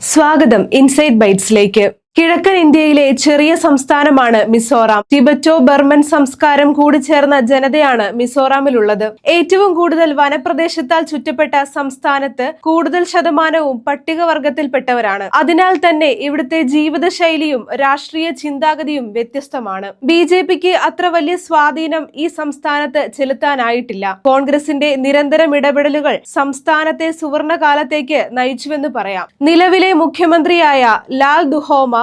സ്വാഗതം ഇൻസൈഡ് ബൈറ്റ്സിലേക്ക്. കിഴക്കൻ ഇന്ത്യയിലെ ചെറിയ സംസ്ഥാനമാണ് മിസോറാം. ടിബറ്റോ ബർമൻ സംസ്കാരം കൂടി ചേർന്ന ജനതയാണ് മിസോറാമിലുള്ളത്. ഏറ്റവും കൂടുതൽ വനപ്രദേശത്താൽ ചുറ്റപ്പെട്ട സംസ്ഥാനത്ത് കൂടുതൽ ശതമാനവും പട്ടികവർഗത്തിൽപ്പെട്ടവരാണ്. അതിനാൽ തന്നെ ഇവിടുത്തെ ജീവിതശൈലിയും രാഷ്ട്രീയ ചിന്താഗതിയും വ്യത്യസ്തമാണ്. ബി ജെ പിക്ക് അത്ര വലിയ സ്വാധീനം ഈ സംസ്ഥാനത്ത് ചെലുത്താനായിട്ടില്ല. കോൺഗ്രസിന്റെ നിരന്തരം ഇടപെടലുകൾ സംസ്ഥാനത്തെ സുവർണകാലത്തേക്ക് നയിച്ചുവെന്ന് പറയാം. നിലവിലെ മുഖ്യമന്ത്രിയായ ലാൽ ദുഹോമ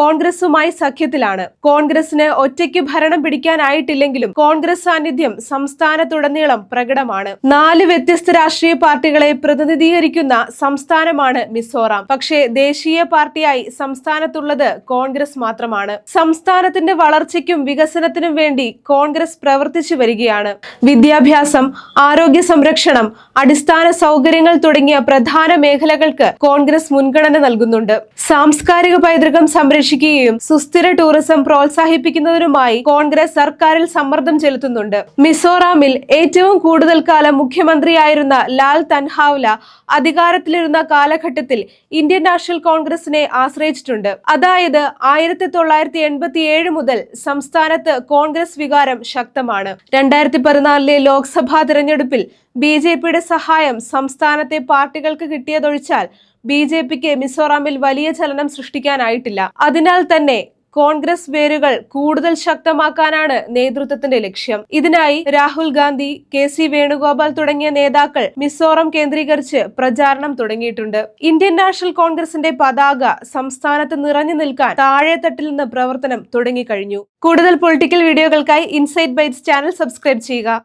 കോൺഗ്രസുമായി സഖ്യത്തിലാണ്. കോൺഗ്രസിന് ഒറ്റയ്ക്ക് ഭരണം പിടിക്കാനായിട്ടില്ലെങ്കിലും കോൺഗ്രസ് സാന്നിധ്യം സംസ്ഥാനത്തുടനീളം പ്രകടമാണ്. നാല് വ്യത്യസ്ത രാഷ്ട്രീയ പാർട്ടികളെ പ്രതിനിധീകരിക്കുന്ന സംസ്ഥാനമാണ് മിസോറാം. പക്ഷേ ദേശീയ പാർട്ടിയായി സംസ്ഥാനത്തുള്ളത് കോൺഗ്രസ് മാത്രമാണ്. സംസ്ഥാനത്തിന്റെ വളർച്ചയ്ക്കും വികസനത്തിനും വേണ്ടി കോൺഗ്രസ് പ്രവർത്തിച്ചു വരികയാണ്. വിദ്യാഭ്യാസം ആരോഗ്യ സംരക്ഷണം അടിസ്ഥാന സൗകര്യങ്ങൾ തുടങ്ങിയ പ്രധാന മേഖലകൾക്ക് കോൺഗ്രസ് മുൻഗണന നൽകുന്നുണ്ട്. സാംസ്കാരിക പൈതൃകം സംരക്ഷിക്കുകയും സുസ്ഥിര ടൂറിസം പ്രോത്സാഹിപ്പിക്കുന്നതിനുമായി കോൺഗ്രസ് സർക്കാരിൽ സമ്മർദ്ദം ചെലുത്തുന്നുണ്ട്. മിസോറാമിൽ ഏറ്റവും കൂടുതൽ കാലം മുഖ്യമന്ത്രിയായിരുന്ന ലാൽ തൻഹാവ്ല അധികാരത്തിലിരുന്ന കാലഘട്ടത്തിൽ ഇന്ത്യൻ നാഷണൽ കോൺഗ്രസിനെ ആശ്രയിച്ചിട്ടുണ്ട്. അതായത് ആയിരത്തി തൊള്ളായിരത്തി എൺപത്തി ഏഴ് മുതൽ സംസ്ഥാനത്ത് കോൺഗ്രസ് വികാരം ശക്തമാണ്. രണ്ടായിരത്തി പതിനാലിലെ ലോക്സഭാ തിരഞ്ഞെടുപ്പിൽ ബി ജെ പിയുടെ സഹായം സംസ്ഥാനത്തെ പാർട്ടികൾക്ക് കിട്ടിയതൊഴിച്ചാൽ ബി ജെ പിക്ക് മിസോറാമിൽ വലിയ ചലനം സൃഷ്ടിക്കാനായിട്ടില്ല. അതിനാൽ തന്നെ കോൺഗ്രസ് വേരുകൾ കൂടുതൽ ശക്തമാക്കാനാണ് നേതൃത്വത്തിന്റെ ലക്ഷ്യം. ഇതിനായി രാഹുൽ ഗാന്ധി കെ സി വേണുഗോപാൽ തുടങ്ങിയ നേതാക്കൾ മിസോറം കേന്ദ്രീകരിച്ച് പ്രചാരണം തുടങ്ങിയിട്ടുണ്ട്. ഇന്ത്യൻ നാഷണൽ കോൺഗ്രസിന്റെ പതാക സംസ്ഥാനത്ത് നിറഞ്ഞു നിൽക്കാൻ താഴെത്തട്ടിൽ നിന്ന് പ്രവർത്തനം തുടങ്ങിക്കഴിഞ്ഞു. കൂടുതൽ പൊളിറ്റിക്കൽ വീഡിയോകൾക്കായി ഇൻസൈറ്റ് ബൈറ്റ്സ് ചാനൽ സബ്സ്ക്രൈബ് ചെയ്യുക.